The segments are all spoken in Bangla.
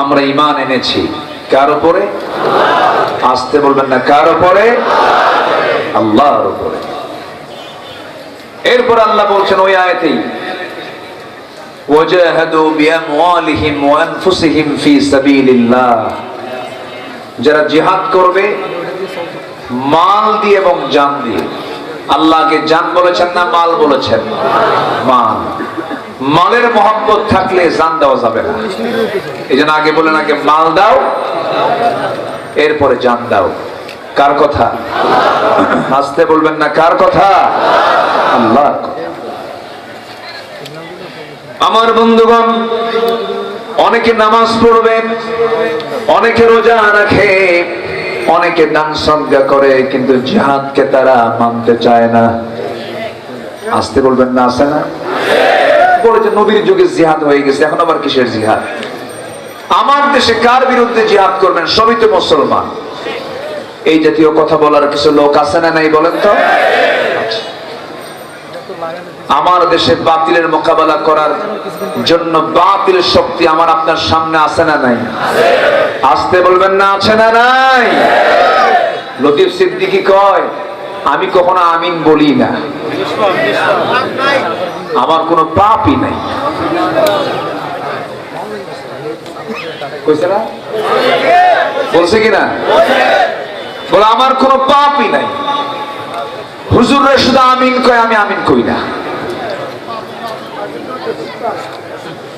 আমরা ইমান এনেছি। কার উপরে? আসতে বলবেন না, কার উপরে? আল্লাহর উপরে। এরপর আল্লাহ বলছেন, ওই আয়াতেই, ওয়াজাহাদু বিআমওয়ালিহিম ওয়া আনফুসিহিম ফি সাবিলিল্লাহ। যারা জিহাদ করবে, মাল দিয়ে এবং জান দিয়ে। আল্লাহকে জান বলেছেন না মাল বলেছেন? মাল। মালের মহব্বত থাকলে জান দেওয়া যাবে না। এই জন্য আগে বলেন, আগে মাল দাও, এরপরে জান দাও। কার কথা? আসতে বলবেন না, কার কথা? আল্লাহর আমার বন্ধুগণ, অনেকে নামাজ পড়বেন অনেকে রোজা রাখে, অনেকে দান সজ্ঞা করে, কিন্তু জিহাদকে তারা মানতে চায় না। আসতে বলবেন না আসে না? বলেছে নবীর যুগে জিহাদ হয়ে গেছে, এখন আবার কিসের জিহাদ? আমার দেশে কার বিরুদ্ধে জিহাদ করবেন? সবই তো মুসলমান। এই জাতীয় কথা বলার কিছু লোক আছে না নাই বলেন তো। আমার দেশে বাতিলের মোকাবেলা করার জন্য বাতিল শক্তি আমার আপনার সামনে আছে না নাই? আসতে বলবেন না, আছে না নাই? লতিফ সিদ্দিকি কয়, আমি কখনো আমিন বলি না। আমার কোনো পাপই নাই। বলছে কিনা? বলে, আমার কোনো পাপই নাই। শুধু আমিন কয়, আমি আমিন কই না।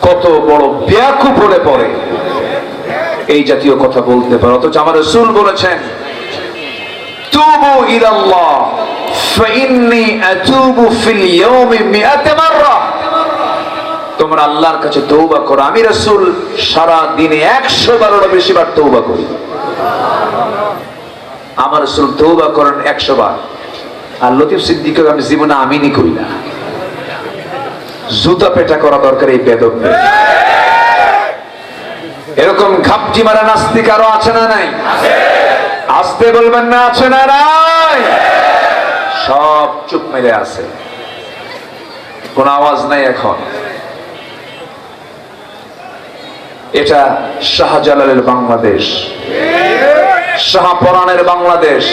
কত বড় ব্যাকুপ হলে পড়ে এই জাতীয় কথা বলতে পারে। অথচ আমার রসুল বলেছেন, তুবু ইলাল্লাহ। ফাইন্নি আতুবু ফিল ইয়াউমি মিআতে মাররা। তোমরা আল্লাহর কাছে তৌবা করো। আমি রাসূল সারা দিনে 100 বারেরও বেশি বার তৌবা করি। আমার রাসূল তৌবা করেন 100 বার। আর লতিফ সিদ্দিক আমি জীবনে আমিনই করি না। জুতা পেটা করা দরকার এই বেদক এরকম ঘাপটি মারা নাস্তিক আরও আছে না নাই? আসতে বলবেন না, আছে না নাই? সব চুপ মেরে আছে। কোন আওয়াজ নাই এখন। এটা শাহজালালের বাংলাদেশ। শাহপরানের বাংলাদেশ।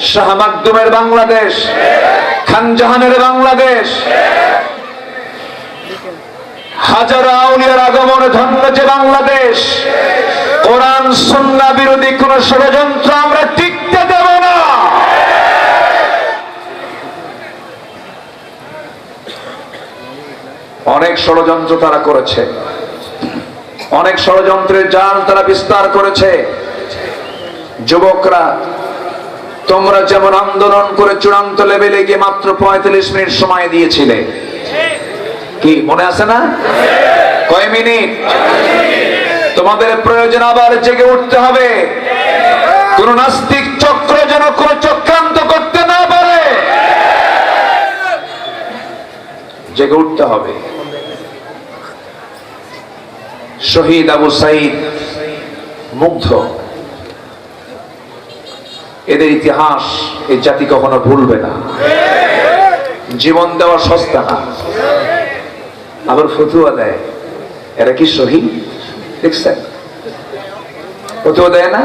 শাহ মাকদুমের বাংলাদেশ। খানজাহানের বাংলাদেষ হাজারো আউলিয়ার আগমনে ধন্য যে বাংলাদেশ। কোরআন, সন্না বিরোধী কোন ষড়যন্ত্র আমরা টিকতে দেব না। অনেক ষড়যন্ত্র তারা করেছে। অনেক ষড়যন্ত্রের জাল তারা বিস্তার করেছে। যুবকরা, তোমরা যেমন আন্দোলন করে চূড়ান্ত লেভেলে গিয়ে মাত্র পঁয়তাল্লিশ মিনিট সময় দিয়েছিলে। কি, মনে আছে না? কয় মিনিট? তোমাদের প্রয়োজন আবার জেগে উঠতে হবে। কোন নাস্তিক চক্র যেন কোন চক্রান্ত করতে না পারে জেগে উঠতে হবে। শহীদ আবু সাইদ মুগ্ধ। এদের ইতিহাস এই জাতি কখনো ভুলবে না। জীবন দেওয়া সস্তা না। আবার ফতুয়া দেয়। এরা কি শহীদ? দেখছেন? ফতুয়া দেয় না?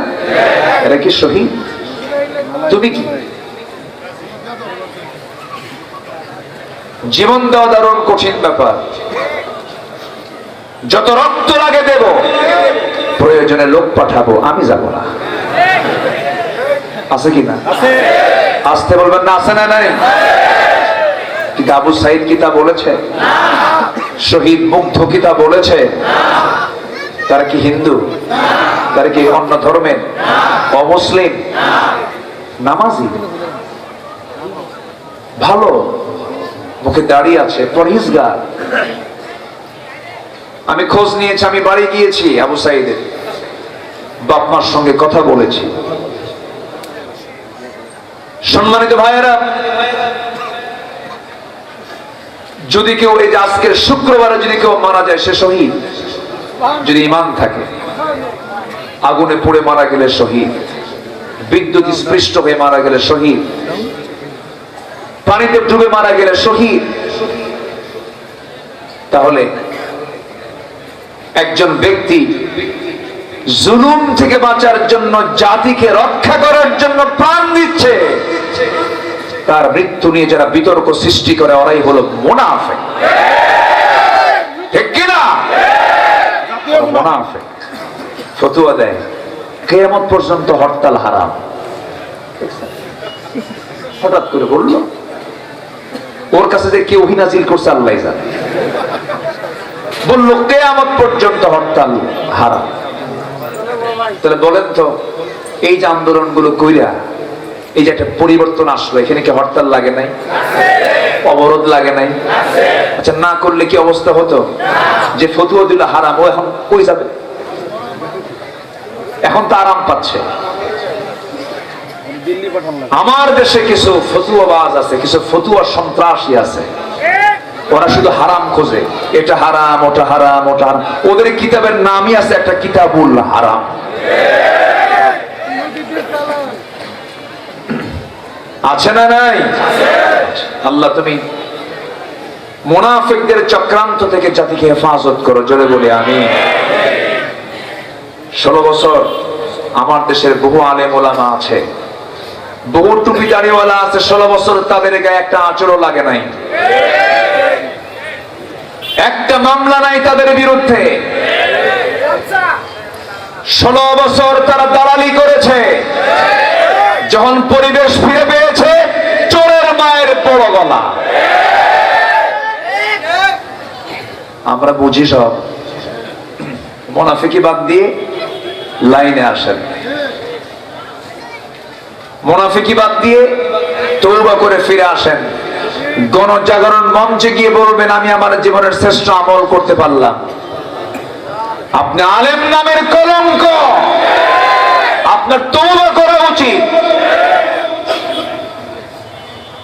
এরা কি শহীদ? তুমি কি? জীবন দেওয়া দারুণ কঠিন ব্যাপার। যত রক্ত লাগে দেব প্রয়োজনে লোক পাঠাবো আমি যাব না। আছে কি না? আসতে বলবেন না আছে না নাই? কিন্তু আবু সাইদ কি তা বলেছে? শহীদ মুগ্ধ কি তা বলেছে? তারা কি হিন্দু? তারা কি অন্য ধর্মের অমুসলিম? নামাজি? ভালো। মুখে দাঁড়িয়ে আছে পরহিজগার আমি খোঁজ নিয়েছি, আমি বাড়ি গিয়েছি আবু সাইদের। বাপমার সঙ্গে কথা বলেছি। সম্মানিত ভাইয়েরা, যদি কেউ এই যে আজকের শুক্রবারে যদি কেউ মারা যায়, সে শহীদ। যদি ইমান থাকে, আগুনে পুড়ে মারা গেলে শহীদ। বিদ্যুৎ স্পৃষ্ট হয়ে মারা গেলে শহীদ। পানিতে ডুবে মারা গেলে শহীদ। তাহলে একজন ব্যক্তি জুলুম থেকে বাঁচার জন্য জাতিকে রক্ষা করার জন্য প্রাণ দিচ্ছে। তার মৃত্যু নিয়ে যারা বিতর্ক সৃষ্টি করে ওরাই হলো মোনাফে ঠিক কিনা? মোনাফে ফতুয়া দেয়। কেয়ামত পর্যন্ত হরতাল হারাম। হঠাৎ করে বলল ওর কাছে যে কেউ হিনাজিল করছে, আল্লাহ জানে। বলল, কেয়ামত পর্যন্ত হরতাল হারাম। তাহলে বলেন তো, এই যে আন্দোলনগুলো কইরা, এই যে একটা পরিবর্তন আসলো, এখানে কি হরতাল লাগে নাই? অবরোধ লাগে নাই? আচ্ছা না করলে কি অবস্থা হতো? যে ফতুয়া দিল হারাম, ও এখন কই যাবে? এখন তো আরাম পাচ্ছে। আমার দেশে কিছু ফতুয়াবাজ আছে, কিছু ফতুয়া সন্ত্রাসী আছে। ওরা শুধু হারাম খোঁজে। এটা হারাম, ওটা হারাম ওটা হারাম। ওদের কিতাবের নামই আছে একটা কিতাবুল হারাম। আছে না নাই? আল্লাহ তুমি মোনাফিকদের চক্রান্ত থেকে জাতিকে হেফাজত করো, জোরে বলি আমি ষোলো বছর আমার দেশের বহু আলেম ওলামা আছে। বহু টুপি দাড়িওয়ালা আছে, ষোলো বছর তাদের গায়ে একটা আচরও লাগে নাই। একটা মামলা নাই তাদের বিরুদ্ধে। ষোলো বছর তারা দালালি করেছে। যখন পরিবেশ ফিরে পেয়েছে, চোরের মায়ের বড় গলা। আমরা বুঝি সব। মোনাফিকি বাদ দিয়ে লাইনে আসেন। মোনাফিকি বাদ দিয়ে তৌবা করে ফিরে আসেন। গণজাগরণ মঞ্চে গিয়ে বলবেন, আমি আমার জীবনের শ্রেষ্ঠ আমল করতে পারলাম। আপনি আলেম নামের কলঙ্ক। আপনার তৌবা করা উচিত।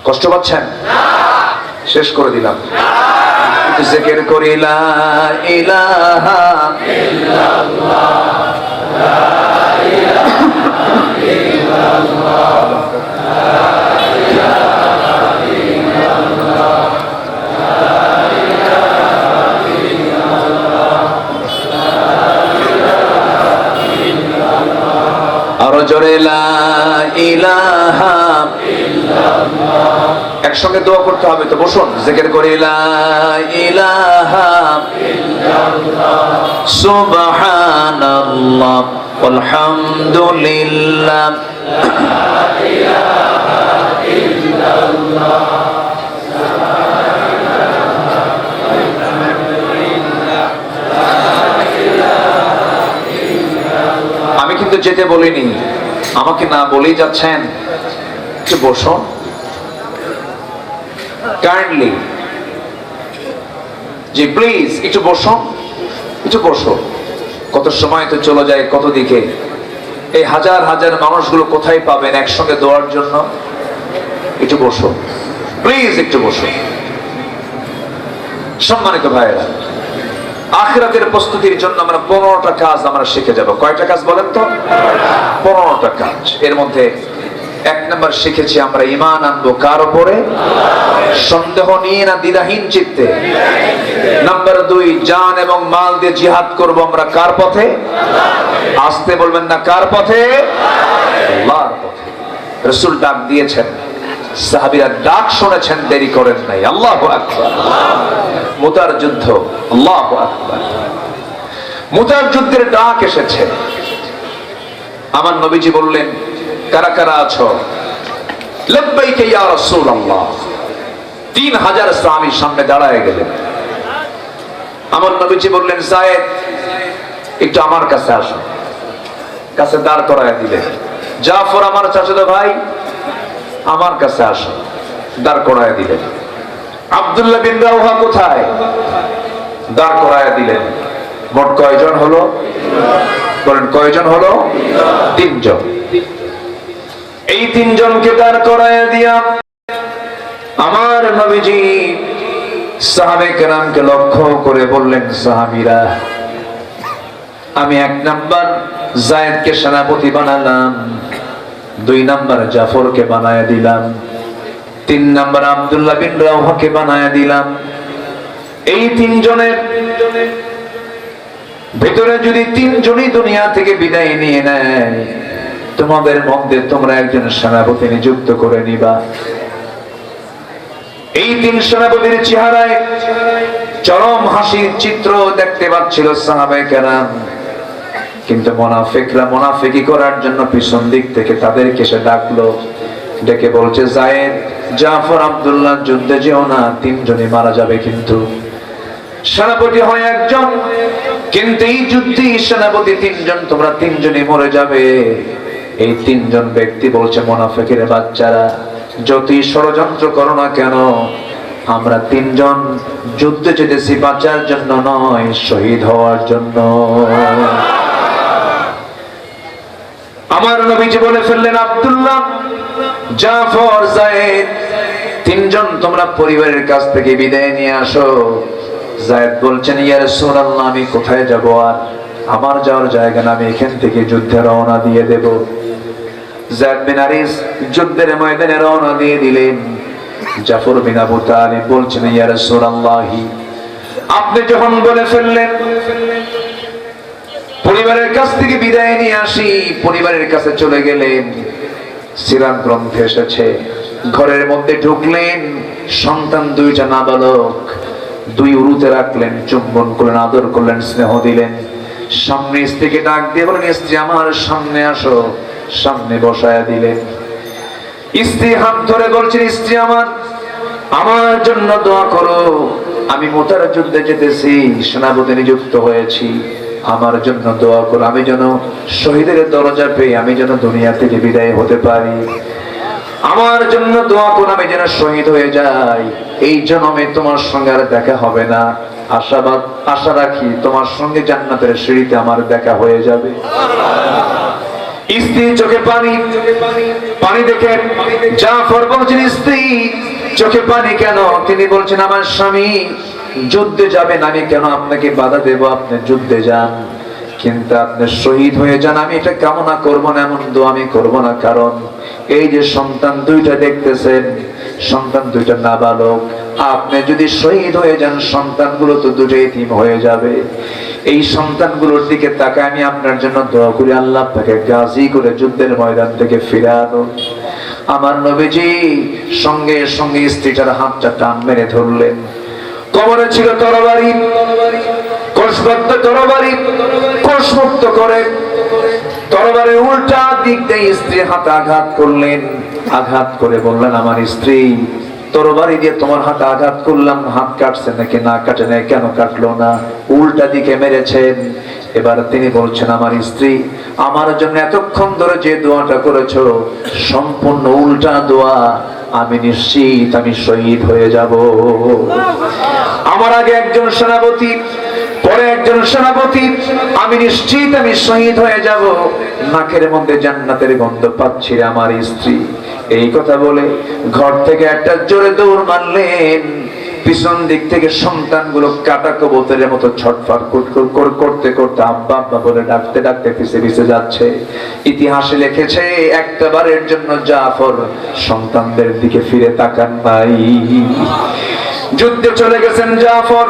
কষ্ট পাচ্ছেন? শেষ করে দিলাম। জেকের করিলা ইলাহা আরও জোরে লা ইলাহা একসঙ্গে দোয়া করতে হবে তো বসুন জিকির করি সুবহানাল্লাহ আলহামদুলিল্লাহ আমি কিন্তু যেতে বলিনি। আমাকে না বলেই যাচ্ছেন। একটু বসুন। কাইন্ডলি জি প্লিজ একটু বসো একটু বসো কত সময় তো চলে যায় কত দিকে? এই হাজার হাজার মানুষগুলো কোথায় পাবেন একসঙ্গে দেওয়ার জন্য? একটু বসো। প্লিজ একটু বসো। সম্মানিত ভাইয়েরা, আখরাতের প্রস্তুতির জন্য আমরা পনেরোটা কাজ আমরা শিখে যাব। কয়টা কাজ বলেন তো? পনেরোটা কাজ। এর মধ্যে এক নম্বর শিখেছি আমরা ইমান আনব কার উপরে? সন্দেহ নিয়ে না দ্বিধাহীন চিত্তে? নাম্বার দুই, জান এবং মাল দিয়ে জিহাদ করব আমরা কার পথে? আসতে বলবেন না কার পথে? রসুল ডাক দিয়েছেন। সাহাবিরা ডাক শুনেছেন, দেরি করেন নাই। আল্লাহ মুতার যুদ্ধ। আল্লাহ মুতার যুদ্ধের ডাক এসেছে। আমার নবীজি বললেন কারা কারা আছো? লব্বাইকে তিন হাজার স্বামীর সামনে দাঁড়ায় গেলেন। আমার নবীজি বললেন সাহেব একটু আমার কাছে আসো। কাছে দাঁড় করায় দিলেন। জাফর আমার চাচাতো ভাই, আমার কাছে আসো। দাঁড় করায় দিলেন। আব্দুল্লাহ বিন রাউহা কোথায়? দাঁড় করায় দিলেন। মোট কয়জন হলো? বলেন, কয়জন হলো? তিনজন। এই তিনজনকে দাঁড় করায় দিয়া আমার নবীজি সাহাবে কেরামকে লক্ষ্য করে বললেন, সাহাবিরা, আমি এক নাম্বার জায়েদকে সেনাপতি বানালাম, দুই নাম্বার জাফরকে বানায় দিলাম, তিন নাম্বার আব্দুল্লাহ বিন রাওহাকে বানায় দিলাম। এই তিনজনের ভেতরে যদি তিনজনই দুনিয়া থেকে বিদায় নিয়ে নেয় তোমাদের মধ্যে তোমরা একজন সেনাপতি নিযুক্ত করে নিবা। এই তিন সেনাপতির চেহারায় চরম হাসির চিত্র দেখতে পাচ্ছিল সাহাবায়ে কেরাম। কিন্তু মোনাফেকরা মোনাফেকি করার জন্য পিছন দিক থেকে তাদেরকে সে ডাকলো, ডেকে বলছে, জায়েদ, জাফর আবদুল্লাহ, যুদ্ধে যেও না, তিনজনই মারা যাবে কিন্তু। সেনাপতি হয় একজন, কিন্তু এই যুদ্ধে সেনাপতি তিনজন, তোমরা তিনজনই মরে যাবে। এই তিনজন ব্যক্তি বলছে, মোনাফেকের বাচ্চারা যতই ষড়যন্ত্র করো না কেন, আমরা তিনজন যুদ্ধে যেতেছি বাঁচার জন্য নয়, শহীদ হওয়ার জন্য। আমার নবীজি বলে ফেললেন, আব্দুল্লাহ, জাফর, জায়েদ, তিনজন তোমরা পরিবারের কাছ থেকে বিদায় নিয়ে আসো। জায়েদ বলছেন, ইয়া রাসূলুল্লাহ, আমি কোথায় যাব? আর আমার যাওয়ার জায়গা না, আমি এখান থেকে যুদ্ধে রওনা দিয়ে দেব। জায়েদ যুদ্ধের ময়দানে রওনা দিয়ে দিলেন। জাফর বিন আবু তালিব বলছেন, ইয়া রাসূলুল্লাহ। আপনি যখন বলে ফেললেন, পরিবারের কাছ থেকে বিদায় নিয়ে আসি। পরিবারের কাছে চলে গেলেন। সিরাত গ্রন্থে এসেছে, ঘরের মধ্যে ঢুকলেন, সন্তান দুইটা নাবালক, দুই উরুতে রাখলেন, চুম্বন করলেন, আদর করলেন, স্নেহ দিলেন। সামনে স্ত্রীকে ডাক দিয়ে বলেন, স্ত্রী, আমার সামনে আসো। সামনে বসায়া দিলেন স্ত্রী, হাত ধরে বলছেন, স্ত্রী আমার আমার জন্য দোয়া করো। আমি মোতার যুদ্ধে যেতেছি, সেনাপতি নিযুক্ত হয়েছি। আমার জন্য দোয়া করো। আমি যেন শহীদের দরজা পেয়ে, আমি যেন দুনিয়া থেকে বিদায় হতে পারি। আমার জন্য দোয়া করো, আমি যেন শহীদ হয়ে যাই। এই জন্মে তোমার সঙ্গে আর দেখা হবে না। আশাবাদ, আশা রাখি তোমার সঙ্গে জান্নাতের সিঁড়িতে আমার দেখা হয়ে যাবে। স্ত্রী চোখে পানি পানি দেখে জাফর বলছেন স্ত্রী চোখে পানি কেন? তিনি বলছেন, আমার স্বামী যুদ্ধে যাবেন, আমি কেন আপনাকে বাধা দেব? আপনি যুদ্ধে যান, কিন্তু আপনি শহীদ হয়ে যান। আমি এটা কামনা করব না, এমন দো আমি করব না। কারণ এই যে সন্তান দুইটা দেখতেছেন সন্তান দুইটা নাবালক। আপনি যদি শহীদ হয়ে যান, সন্তানগুলো তো দুটো এতিম হয়ে যাবে। এই সন্তানগুলোর দিকে তাকায় আমি আপনার জন্য দোয়া করি, আল্লাহ আপনাকে গাজী করে যুদ্ধের ময়দান থেকে ফিরে আনুন আমার নবীজি সঙ্গে সঙ্গে স্ত্রীটার হাতটা টান মেরে ধরলেন। কবরে ছিল তরবারি, কোষবদ্ধ তরবারি, কোষমুক্ত করে। তরবারের উল্টা দিক দিয়ে স্ত্রী হাতে আঘাত করলেন। আঘাত করে বললেন আমার স্ত্রী তরবারি দিয়ে তোমার হাতে আঘাত করলাম হাত কাটছে নাকি না কাটে নাই কেন কাটলো না? উল্টা দিকে মেরেছেন। এবার তিনি বলছেন আমার স্ত্রী আমার জন্য এতক্ষণ ধরে যে দোয়াটা করেছ সম্পূর্ণ উল্টা দোয়া আমি নিশ্চিত আমি শহীদ হয়ে যাব। আমার আগে একজন সেনাপতি পরে একজন সেনাপতি, আমি নিশ্চিত আমি শহীদ হয়ে যাব। নাকের মধ্যে জান্নাতের গন্ধ পাচ্ছি আমার স্ত্রী। এই কথা বলে ঘর থেকে একটা জোরে দৌড় মারলেন। পিছন দিক থেকে সন্তানগুলো কাটা কবুতরের মতো ছটফট করতে করতে আব্বা আব্বা বলে ডাকতে ডাকতে পিছে পিছে যাচ্ছে। ইতিহাসে লিখেছে, একটা বারের জন্য জাফর সন্তানদের দিকে ফিরে তাকান নাই। যুদ্ধে চলে গেছেন জাফর।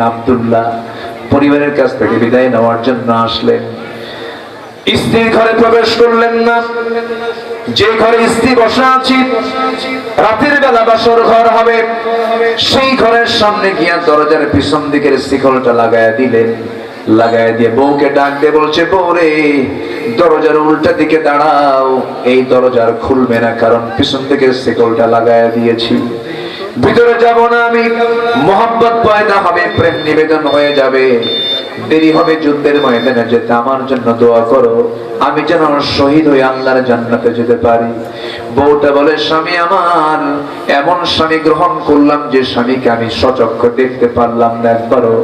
আব্দুল্লাহ পরিবারের কাছ থেকে বিদায় নেওয়ার জন্য আসলেন। স্ত্রীর ঘরে প্রবেশ করলেন না। যে ঘরে স্ত্রী বসা আছি, রাতের বেলা বাসর ঘর হবে। সেই ঘরের সামনে গিয়া দরজার পিছন দিকের শিকলটা লাগায় দিলেন। লাগায় দিয়ে বউকে ডাক দিয়ে বলছে বৌরে দরজার উল্টা দিকে দাঁড়াও। এই দরজার খুলবে না, কারণ পিছন থেকে সেকলটা লাগায় দিয়েছি। ভিতরে যাব না আমি। মোহাম্মত পয়দা হবে, প্রেম নিবেদন হয়ে যাবে। দেরি হবে যুদ্ধের ময়দানে যেতে। আমার জন্য দোয়া করো। আমি যেন শহীদ হয়ে আল্লাহর জান্নাতে যেতে পারি। বউটা বলে, স্বামী আমার, এমন স্বামী গ্রহণ করলাম যে স্বামীকে আমি সচক্ষ দেখতে পারলাম না একবারও।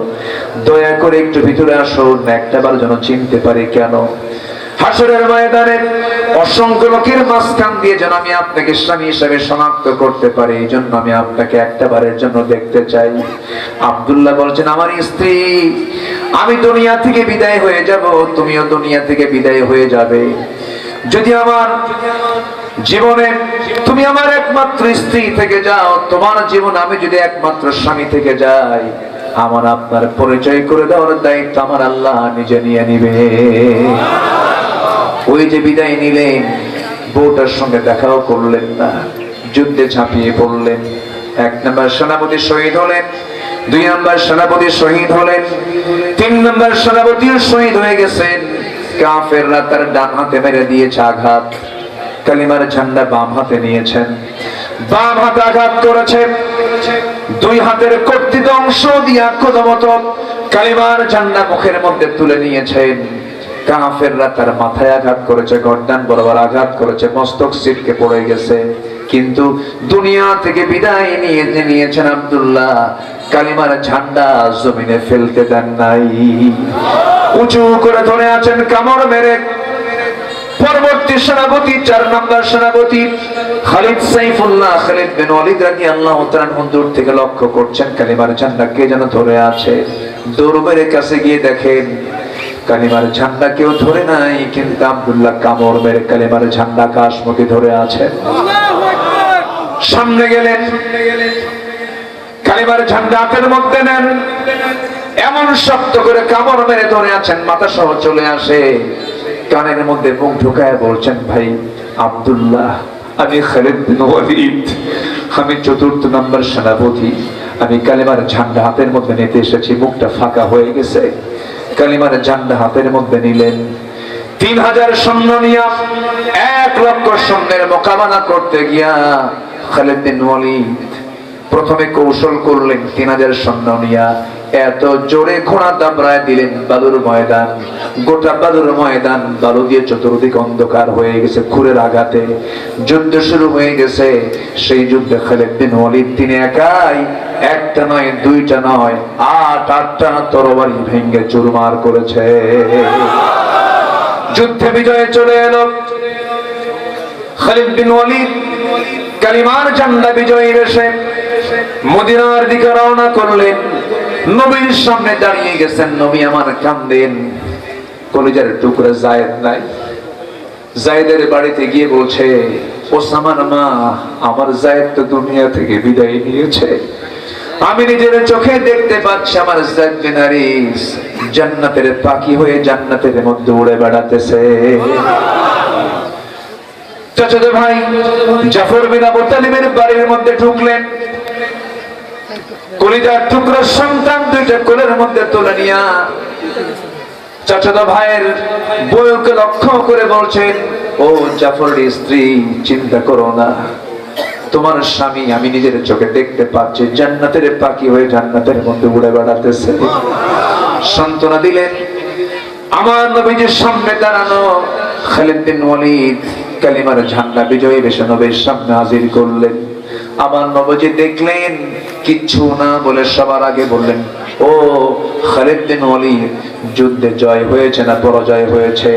দয়া করে একটু ভিতরে আসুন, একটা বার যেন চিনতে পারি কেন। হাসরের ময়দানে অসংখ্য লোকের মাঝখান দিয়ে যেন আমি আপনাকে স্বামী হিসেবে শনাক্ত করতে পারি, এই জন্য আমি আপনাকে একটা বারের জন্য দেখতে চাই। আবদুল্লাহ বলছেন, আমার স্ত্রী, আমি দুনিয়া থেকে বিদায় হয়ে যাব, তুমিও দুনিয়া থেকে বিদায় হয়ে যাবে। যদি আমার জীবনে তুমি আমার একমাত্র স্ত্রী থেকে যাও, তোমার জীবন আমি যদি একমাত্র স্বামী থেকে যাই, আমার আপনার পরিচয় করে দেওয়ার দায়িত্ব আমার আল্লাহ নিজে নিয়ে নিবে। ওই যে বিদায় নিলেন, বউটার সঙ্গে দেখাও করলেন না, যুদ্ধে ঝাঁপিয়ে পড়লেন। এক নম্বর সেনাপতি শহীদ হলেন, দুই নম্বর সেনাপতি শহীদ হলেন, তিন নম্বর সেনাপতিও শহীদ হয়ে গেছেন। কাফেররা তার ডান হাতে মেরে দিয়েছে আঘাত, কালিমার ঝান্ডা বাম হাতে নিয়েছেন। বাম হাতে আঘাত করেছে, দুই হাতের কর্তৃত অংশ দিয়া কদমত কালিমার ঝান্ডা মুখের মধ্যে তুলে নিয়েছেন। কাফেররা তার মাথায় আঘাত করেছে, গর্দান বরাবর আঘাত করেছে, মস্তক সিটকে পড়ে গেছে। কিন্তু দুনিয়া থেকে বিদায় নিয়ে নিয়েছেন আব্দুল্লাহ, কালিমার ঝান্ডা জমিনে ফেলতে দেন নাই। উঁচু করে ধরে আছেন কামড় মেরে। পরবর্তী সেনাপতি, চার নম্বর সেনাপতি খালিদ সাইফুল্লাহ, খালিদ বিন ওয়ালিদ রাদিয়াল্লাহু তাআলা দূর থেকে লক্ষ্য করছেন কালিমার ঝান্ডা কে যেন ধরে আছে। দৌড় মেরে কাছে গিয়ে দেখেন কালিমার ঝান্ডা কেউ ধরে নাই কিন্তু আব্দুল্লাহ কামড় মেরে কালিমার ঝান্ডা কাশমুখী ধরে আছে। সামনে গেলেন কালিমার ঝান্ডা হাতের মধ্যে নেন। এমন শক্ত করে কামড় মেরে ধরে আছেন মাথা সহ চলে আসে। কানের মধ্যে মুখ ঢুকায় বলছেন ভাই আব্দুল্লাহ আমি খালিদ বিন ওয়ালিদ। আমি চতুর্থ নম্বর সেনাপতি। আমি কালিমার ঝান্ডা হাতের মধ্যে নিতে এসেছি মুখটা ফাঁকা হয়ে গেছে। কালিমার ঝান্ডা হাতের মধ্যে নিলেন। তিন হাজার সৈন্য নিয়া এক লক্ষ সৈন্যের মোকাবেলা করতে গিয়া খালেদিন প্রথমে কৌশল করলেন, তিন হাজার সৈন্য নিয়া। এত জোরে ঘোড়া দাবড়ায় দিলেন বালুর ময়দান। গোটা বালুর ময়দান বালু দিয়ে চতুর্দিক অন্ধকার হয়ে গেছে খুরের আঘাতে। যুদ্ধ শুরু হয়ে গেছে। সেই যুদ্ধে খালেদ বিন ওয়ালিদ তিনি একাই, একটা নয়, দুইটা নয়, আট, আটটা তরবারি ভেঙ্গে চুরমার করেছে। যুদ্ধে বিজয়ে চলে এলো। খালিদ ওয়ালিদ কালিমার ঝান্ডা বিজয়ী বেশে মদিনার দিকে রওনা করলেন। নবীর সামনে দাঁড়িয়ে গেছেন। নবী আমার কান্দেন। কলিজার টুকরা জায়েদ নাই। জায়েদের বাড়িতে গিয়ে বলছে ওসামার মা, আমার জায়েদ তো দুনিয়া থেকে বিদায় নিয়েছে। আমি নিজের চোখে দেখতে পাচ্ছি, আমার জায়েদ বিন জান্নাতের পাখি হয়ে জান্নাতের মধ্যে উড়ে বেড়াতেছে। চাচাতো ভাই, জাফর বিন আবু বাড়ির মধ্যে ঢুকলেন। কলিজার টুকরো সন্তান দুইটা কোলের মধ্যে তুলে নিয়া চাচাতো ভাইয়ের বউকে লক্ষ্য করে বলছেন, ও জাফরের স্ত্রী, চিন্তা করো না। তোমার স্বামী আমি নিজের চোখে দেখতে পাচ্ছি, জান্নাতের পাখি হয়ে জান্নাতের মধ্যে উড়ে বেড়াতেছে। সান্ত্বনা দিলেন, আমার নবীজির সামনে দাঁড়ানো খালিদ বিন ওয়ালিদ কালিমার ঝান্ডা বিজয়ী বেশে নবীর সামনে হাজির করলেন। আমার নবজি দেখলেন, কিচ্ছু না বলে সবার আগে বললেন, ও খালিদ বিন যুদ্ধে জয় হয়েছে না পরাজয় হয়েছে?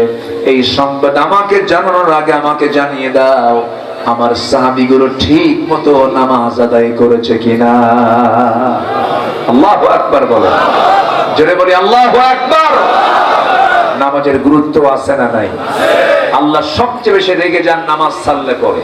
এই সংবাদ আমাকে জানানোর আগে আমাকে জানিয়ে দাও, আমার সাহাবিগুলো ঠিক মতো নামাজ আদায় করেছে কিনা? আল্লাহু আকবার বলে। জোরে বলি, আল্লাহু নামাজের গুরুত্ব আছে না নাই? আল্লাহ সবচেয়ে বেশি রেগে যান নামাজ সাল্লে পরে।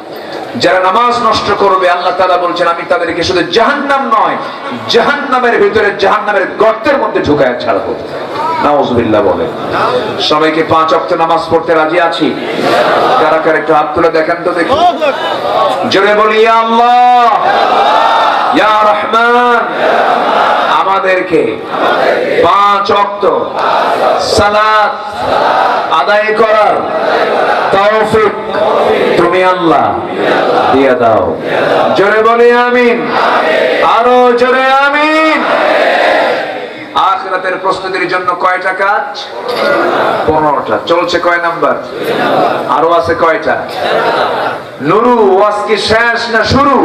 যারা নামাজ নষ্ট করবে, আল্লাহ তাআলা বলছেন, আমি তাদেরকে শুধু জাহান্নাম নয়, জাহান্নামের ভিতরে জাহান্নামের গর্তের মধ্যে ঢুকায় ছাড়বো। নাউজুবিল্লাহ বলে। সবাইকে পাঁচ ওয়াক্ত নামাজ পড়তে রাজি আছি? কারা কারা একটু হাত তুলে দেখেন তো দেখি। জোরে বলি আল্লাহ রহমান আমাদেরকে পাঁচ অক্ত সালাত আদায় করার তৌফিক তুমি আল্লাহ দিয়ে দাও। জোরে বলি আমিন। আরও জোরে আমিন। আখরাতের প্রস্তুতির জন্য কয়টা কাজ? পনেরোটা। চলছে কয় নাম্বার? আরও আছে কয়টা? নুরু, ওয়াজ কি শেষ না শুরু?